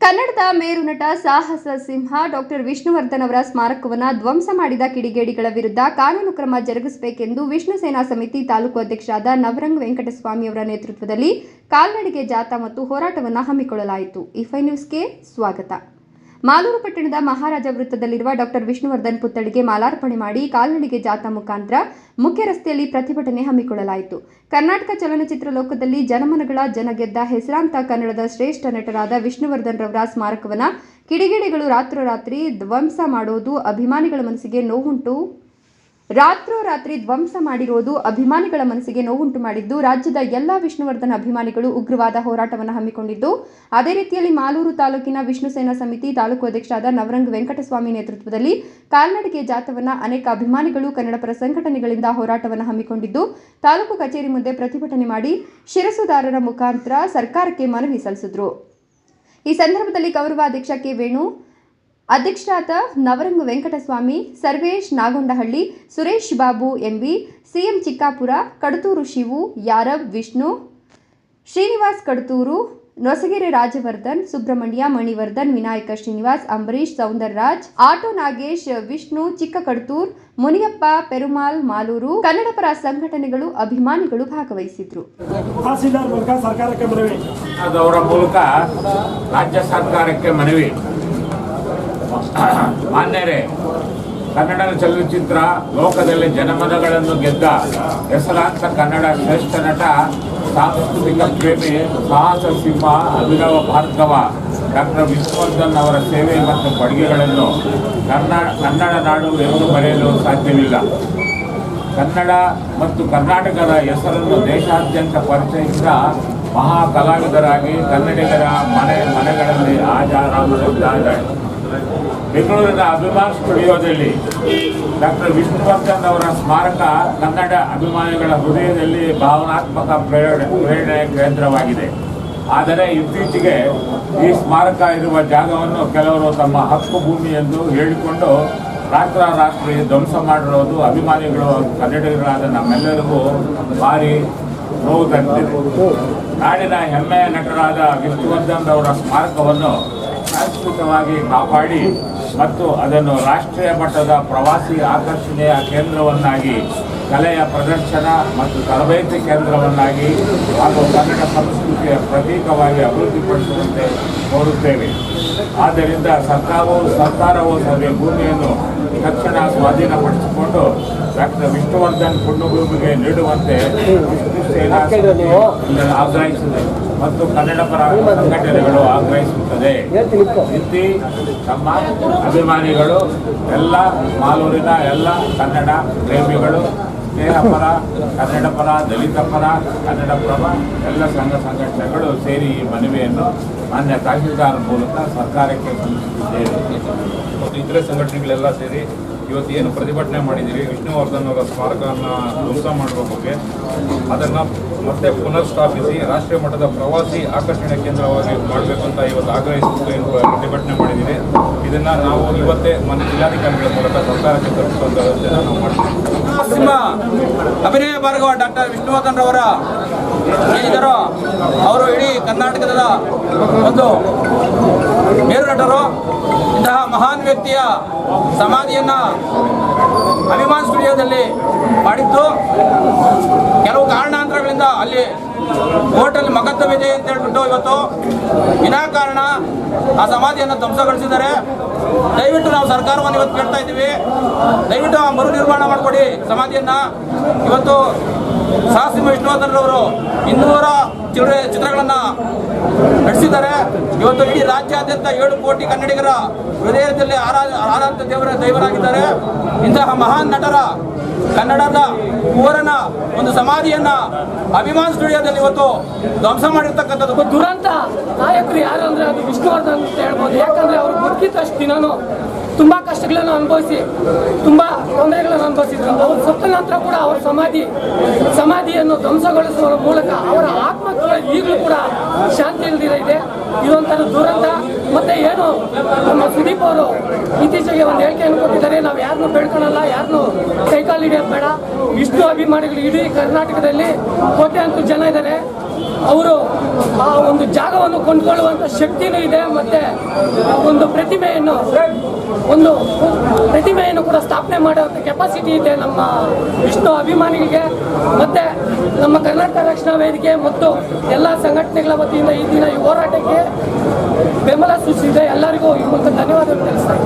ಕನ್ನಡದ ಮೇರುನಟ ಸಾಹಸ ಸಿಂಹ, ಡಾಕ್ಟರ್ ವಿಷ್ಣುವರ್ಧನ್ ಅವರ ಸ್ಮಾರಕವನ್ನು ಧ್ವಂಸ ಮಾಡಿದ ಕಿಡಿಗೇಡಿಗಳ ವಿರುದ್ಧ ಕಾನೂನು ಕ್ರಮ ಜರುಗಿಸಬೇಕೆಂದು ವಿಷ್ಣು ಸೇನಾ ಸಮಿತಿ ತಾಲೂಕು ಅಧ್ಯಕ್ಷರಾದ ನವರಂಗ್ ವೆಂಕಟಸ್ವಾಮಿ ಅವರ ನೇತೃತ್ವದಲ್ಲಿ ಕಾಲ್ನಡಿಗೆ ಜಾಥಾ ಮತ್ತು ಹೋರಾಟವನ್ನು ಹಮ್ಮಿಕೊಳ್ಳಲಾಯಿತು. ಇಫೈ ನ್ಯೂಸ್ಗೆ ಸ್ವಾಗತ. ಮಾಲೂರು ಪಟ್ಟಣದ ಮಹಾರಾಜ ವೃತ್ತದಲ್ಲಿರುವ ಡಾಕ್ಟರ್ ವಿಷ್ಣುವರ್ಧನ್ ಪುತ್ಥಳಿಗೆ ಮಾಲಾರ್ಪಣೆ ಮಾಡಿ ಕಾಲ್ನಡಿಗೆ ಜಾಥಾ ಮುಖಾಂತರ ಮುಖ್ಯ ರಸ್ತೆಯಲ್ಲಿ ಪ್ರತಿಭಟನೆ ಹಮ್ಮಿಕೊಳ್ಳಲಾಯಿತು. ಕರ್ನಾಟಕ ಚಲನಚಿತ್ರ ಲೋಕದಲ್ಲಿ ಜನಮನಗಳ ಜನಗೆದ್ದ ಹೆಸರಾಂತ ಕನ್ನಡದ ಶ್ರೇಷ್ಠ ನಟರಾದ ವಿಷ್ಣುವರ್ಧನ್ ರವರ ಸ್ಮಾರಕವನ್ನ ಕಿಡಿಗೇಡಿಗಳು ರಾತ್ರೋರಾತ್ರಿ ಧ್ವಂಸ ಮಾಡೋದು ಅಭಿಮಾನಿಗಳ ಮನಸ್ಸಿಗೆ ನೋವುಂಟು. ರಾತ್ರೋರಾತ್ರಿ ಧ್ವಂಸ ಮಾಡಿರುವುದು ಅಭಿಮಾನಿಗಳ ಮನಸ್ಸಿಗೆ ನೋವುಂಟು ಮಾಡಿದ್ದು, ರಾಜ್ಯದ ಎಲ್ಲ ವಿಷ್ಣುವರ್ಧನ ಅಭಿಮಾನಿಗಳು ಉಗ್ರವಾದ ಹೋರಾಟವನ್ನು ಹಮ್ಮಿಕೊಂಡಿದ್ದು. ಅದೇ ರೀತಿಯಲ್ಲಿ ಮಾಲೂರು ತಾಲೂಕಿನ ವಿಷ್ಣು ಸೇನಾ ಸಮಿತಿ ತಾಲೂಕು ಅಧ್ಯಕ್ಷರಾದ ನವರಂಗ್ ವೆಂಕಟಸ್ವಾಮಿ ನೇತೃತ್ವದಲ್ಲಿ ಕಾಲ್ನಡಿಗೆ ಜಾಥವನ್ನು ಅನೇಕ ಅಭಿಮಾನಿಗಳು ಕನ್ನಡಪರ ಸಂಘಟನೆಗಳಿಂದ ಹೋರಾಟವನ್ನು ಹಮ್ಮಿಕೊಂಡಿದ್ದು, ತಾಲೂಕು ಕಚೇರಿ ಮುಂದೆ ಪ್ರತಿಭಟನೆ ಮಾಡಿ ಶಿರಸುದಾರರ ಮುಖಾಂತರ ಸರ್ಕಾರಕ್ಕೆ ಮನವಿ ಸಲ್ಲಿಸಿದ್ರು. ಈ ಸಂದರ್ಭದಲ್ಲಿ ಗೌರವಾಧ್ಯಕ್ಷ ಕೆ ವೇಣು ಅಧ್ಯಕ್ಷರಾದ Navaranga Venkataswamy Sarvesh Nagondahalli Suresh Babu MB CM Chikkapura Kadaturu Shivu Yarab Vishnu Srinivas Kadaturu Nosagere Rajavardhan Subrahmanya Manivardhan Vinayaka Srinivas Ambareesh Soundararaj auto Nagesh Vishnu Chikka Kadatur Muniyappa ಪೆರುಮಾಲ್ Malur ಕನ್ನಡಪರ ಸಂಘಟನೆಗಳು ಅಭಿಮಾನಿಗಳು ಭಾಗವಹಿಸಿದ್ರು. ಸರ್ಕಾರಕ್ಕೆ ಮನವಿ. ಮೂಲಕ ರಾಜ್ಯ ಸರ್ಕಾರಕ್ಕೆ ಮನವಿ. ಮಾನ್ಯರೇ, ಕನ್ನಡ ಚಲನಚಿತ್ರ ಲೋಕದಲ್ಲಿ ಜನಮನಗಳನ್ನು ಗೆದ್ದ ಹೆಸರಾಂತ ಕನ್ನಡ ಶ್ರೇಷ್ಠ ನಟ, ಸಾಂಸ್ಕೃತಿಕ ಪ್ರೇಮಿ ಸಾಹಸ ಸಿಂಹ ಅಭಿನವ ಭಾರ್ಗವ, ಡಾಕ್ಟರ್ ವಿಷ್ಣುವರ್ಧನ್ ಅವರ ಸೇವೆ ಮತ್ತು ಕೊಡುಗೆಗಳನ್ನು ಕನ್ನಡ ಕನ್ನಡ ನಾಡು ಎಂದು ಬರೆಯಲು ಸಾಧ್ಯವಿಲ್ಲ. ಕನ್ನಡ ಮತ್ತು ಕರ್ನಾಟಕದ ಹೆಸರನ್ನು ದೇಶಾದ್ಯಂತ ಪರಿಚಯಿಸಿದ ಮಹಾ ಕಲಾವಿದರಾಗಿ ಕನ್ನಡಿಗರ ಮನೆ, ಮನೆಗಳಲ್ಲಿ ಆಜಾರಾಮರಿದ್ದಾರೆ ಬೆಂಗಳೂರಿನ ಅಭಿಮಾನ್ ಸ್ಟುಡಿಯೋದಲ್ಲಿ ಡಾಕ್ಟರ್ ವಿಷ್ಣುವರ್ಧನ್ ಅವರ ಸ್ಮಾರಕ ಕನ್ನಡ ಅಭಿಮಾನಿಗಳ ಹೃದಯದಲ್ಲಿ ಭಾವನಾತ್ಮಕ ಪ್ರೇರಣೆ ಕೇಂದ್ರವಾಗಿದೆ. ಆದರೆ ಇತ್ತೀಚೆಗೆ ಈ ಸ್ಮಾರಕ ಇರುವ ಜಾಗವನ್ನು ಕೆಲವರು ತಮ್ಮ ಹಕ್ಕು ಭೂಮಿ ಎಂದು ಹೇಳಿಕೊಂಡು ರಾತ್ರೋರಾತ್ರಿ ಧ್ವಂಸ ಮಾಡಿರೋದು ಅಭಿಮಾನಿಗಳು ಕನ್ನಡಿಗರಾದ ನಮ್ಮೆಲ್ಲರಿಗೂ ಭಾರಿ ನೋವು ತಂದಿದೆ. ನಾಡಿನ ಹೆಮ್ಮೆಯ ನಟರಾದ ವಿಷ್ಣುವರ್ಧನ್ ಅವರ ಸ್ಮಾರಕವನ್ನು ಶಾಶ್ವತವಾಗಿ ಕಾಪಾಡಿ ಮತ್ತು ಅದನ್ನು ರಾಷ್ಟ್ರೀಯ ಮಟ್ಟದ ಪ್ರವಾಸಿ ಆಕರ್ಷಣೆಯ ಕೇಂದ್ರವನ್ನಾಗಿ, ಕಲೆಯ ಪ್ರದರ್ಶನ ಮತ್ತು ತರಬೇತಿ ಕೇಂದ್ರವನ್ನಾಗಿ ಹಾಗೂ ಕನ್ನಡ ಸಂಸ್ಕೃತಿಯ ಪ್ರತೀಕವಾಗಿ ಅಭಿವೃದ್ಧಿಪಡಿಸುವಂತೆ ಕೋರುತ್ತೇವೆ. ಆದ್ದರಿಂದ ಸರ್ಕಾರವು ಸರ್ಕಾರವು ಸಭೆ ಭೂಮಿಯನ್ನು ತಕ್ಷಣ ಸ್ವಾಧೀನಪಡಿಸಿಕೊಂಡು ಡಾಕ್ಟರ್ ವಿಷ್ಣುವರ್ಧನ್ ಪುಣ್ಯಭೂಮಿಗೆ ನೀಡುವಂತೆ ಆಗ್ರಹಿಸಿದೆ. ಮತ್ತು ಕನ್ನಡ ಪರ ಸಂಘಟನೆಗಳು ಆಗ್ರಹಿಸುತ್ತದೆ. ಇತ್ತಿ ತಮ್ಮ ಅಭಿಮಾನಿಗಳು ಎಲ್ಲ ಮಾಲೂರಿನ ಎಲ್ಲ ಕನ್ನಡ ಪ್ರೇಮಿಗಳು ಸ್ನೇಹಪರ ಕನ್ನಡ ಪರ ದಲಿತ ಪರ ಕನ್ನಡ ಪ್ರಭ ಎಲ್ಲ ಸಂಘ ಸಂಘಟನೆಗಳು ಸೇರಿ ಈ ಮನವಿಯನ್ನು ಮಾನ್ಯ ತಹಶೀಲ್ದಾರ್ ಮೂಲಕ ಸರ್ಕಾರಕ್ಕೆ ಸಲ್ಲಿಸುತ್ತಿದ್ದೇವೆ. ಮತ್ತು ಇತರೆ ಸಂಘಟನೆಗಳೆಲ್ಲ ಸೇರಿ ಇವತ್ತು ಏನು ಪ್ರತಿಭಟನೆ ಮಾಡಿದ್ದೀವಿ ವಿಷ್ಣುವರ್ಧನ್ ಅವರ ಸ್ಮಾರಕವನ್ನು ಧ್ವಂಸ ಮಾಡುವ ಬಗ್ಗೆ ಅದನ್ನು ಮತ್ತೆ ಪುನರ್ ಸ್ಥಾಪಿಸಿ ರಾಷ್ಟ್ರೀಯ ಮಟ್ಟದ ಪ್ರವಾಸಿ ಆಕರ್ಷಣೆ ಕೇಂದ್ರವಾಗಿ ಮಾಡಬೇಕು ಅಂತ ಇವತ್ತು ಆಗ್ರಹಿಸಿದ್ದು ಏನು ಪ್ರತಿಭಟನೆ ಮಾಡಿದ್ದೀವಿ ಇದನ್ನು ನಾವು ಇವತ್ತೇ ಮನೆ ಜಿಲ್ಲಾಧಿಕಾರಿಗಳ ಮೂಲಕ ಸರ್ಕಾರಕ್ಕೆ ತಲುಪಿಸುವಂಥ ವ್ಯವಸ್ಥೆಯನ್ನು ನಾವು ಮಾಡ್ತೀವಿ. ಅಭಿನಯ ಭಾರ್ಗವ ಡಾಕ್ಟರ್ ವಿಷ್ಣುವರ್ಧನ್ ರವರ ಅವರು ಇಡೀ ಕರ್ನಾಟಕದ ಒಂದು ಮೇರು ನಟರು ಇಂತಹ ಮಹಾನ್ ವ್ಯಕ್ತಿಯ ಸಮಾಧಿಯನ್ನ ಅಭಿಮಾನ್ ಸ್ಟುಡಿಯೋದಲ್ಲಿ ಮಾಡಿದ್ದು. ಕೆಲವು ಕಾರಣಾಂತರಗಳಿಂದ ಅಲ್ಲಿ ಕೋರ್ಟಲ್ಲಿ ಮಗತ್ವವಿದೆ ಅಂತ ಹೇಳ್ಬಿಟ್ಟು ಇವತ್ತು ವಿನಾಕಾರಣ ಆ ಸಮಾಧಿಯನ್ನು ಧ್ವಂಸಗೊಳಿಸಿದ್ದಾರೆ. ದಯವಿಟ್ಟು ನಾವು ಸರ್ಕಾರವನ್ನು ಇವತ್ತು ಕೇಳ್ತಾ ಇದ್ದೀವಿ. ದಯವಿಟ್ಟು ಆ ಮರು ನಿರ್ಮಾಣ ಮಾಡಿಕೊಡಿ ಸಮಾಧಿಯನ್ನು. ಇವತ್ತು ಸಾಹಸಿ ವಿಷ್ಣುವರ್ಧನ್ ಅವರು ಇನ್ನೂರ ಚಿತ್ರ ಚಿತ್ರಗಳನ್ನು ನಡೆಸಿದ್ದಾರೆ. ಇವತ್ತು ಇಡೀ ರಾಜ್ಯಾದ್ಯಂತ ಏಳು ಕೋಟಿ ಕನ್ನಡಿಗರ ಹೃದಯದಲ್ಲಿ ಆರಾ ದೇವರ ದೈವರಾಗಿದ್ದಾರೆ. ಇಂತಹ ಮಹಾನ್ ನಟರ ಕನ್ನಡದ ಕುವರನ ಒಂದು ಸಮಾಧಿಯನ್ನ ಅಭಿಮಾನ್ ಸ್ಟುಡಿಯೋದಲ್ಲಿ ಇವತ್ತು ಧ್ವಂಸ ಮಾಡಿರ್ತಕ್ಕಂಥದ್ದು. ದುರಂತ ನಾಯಕರು ಯಾರು ಅಂದ್ರೆ ಅದು ವಿಷ್ಣುವರ್ಧನ್ ಅಂತ ಹೇಳ್ಬೋದು. ಯಾಕಂದ್ರೆ ಅವರು ಬದುಕಿದಷ್ಟು ದಿನಾನು ತುಂಬಾ ಕಷ್ಟಗಳನ್ನು ಅನುಭವಿಸಿ, ತುಂಬಾ ತೊಂದರೆಗಳನ್ನು ಅನುಭವಿಸಿದ್ರು. ಅವರು ಸತ್ತ ನಂತರ ಕೂಡ ಅವರ ಸಮಾಧಿ, ಸಮಾಧಿಯನ್ನು ಧ್ವಂಸಗೊಳಿಸುವ ಮೂಲಕ ಅವರ ಆತ್ಮಕ್ಕೆ ಈಗಲೂ ಕೂಡ ಶಾಂತಿ ಇಲ್ದಿರ ಇದೆ. ಇದೊಂಥರ ದುರಂತ. ಮತ್ತೆ ಏನು, ನಮ್ಮ ಸುದೀಪ್ ಅವರು ಇತ್ತೀಚೆಗೆ ಒಂದು ಹೇಳಿಕೆಯನ್ನು ಕೊಟ್ಟಿದ್ದಾರೆ, ನಾವು ಯಾರನ್ನೂ ಬೆಳ್ಕೊಳಲ್ಲ ಯಾರನ್ನೂ ಕೈಕಾಲು ಹಿಡಿಯೋದು ಬೇಡ ಇಷ್ಟು ಅಭಿಮಾನಿಗಳು ಇಡೀ ಕರ್ನಾಟಕದಲ್ಲಿ ಕೋಟ್ಯಾಂತರ ಜನ ಇದ್ದಾರೆ. ಅವರು ಆ ಒಂದು ಜಾಗವನ್ನು ಕೊಂಡ್ಕೊಳ್ಳುವಂಥ ಶಕ್ತಿನೂ ಇದೆ, ಮತ್ತೆ ಒಂದು ಪ್ರತಿಮೆಯನ್ನು ಒಂದು ಪ್ರತಿಮೆಯನ್ನು ಕೂಡ ಸ್ಥಾಪನೆ ಮಾಡುವಂಥ ಕೆಪಾಸಿಟಿ ಇದೆ ನಮ್ಮ ವಿಷ್ಣು ಅಭಿಮಾನಿಗಳಿಗೆ. ಮತ್ತೆ ನಮ್ಮ ಕರ್ನಾಟಕ ರಕ್ಷಣಾ ವೇದಿಕೆ ಮತ್ತು ಎಲ್ಲ ಸಂಘಟನೆಗಳ ವತಿಯಿಂದ ಈ ದಿನ ಈ ಹೋರಾಟಕ್ಕೆ ಬೆಂಬಲ ಸೂಚಿಸಿದೆ. ಎಲ್ಲರಿಗೂ ಮೂಲಕ ಧನ್ಯವಾದಗಳು ತಿಳಿಸ್ತಾ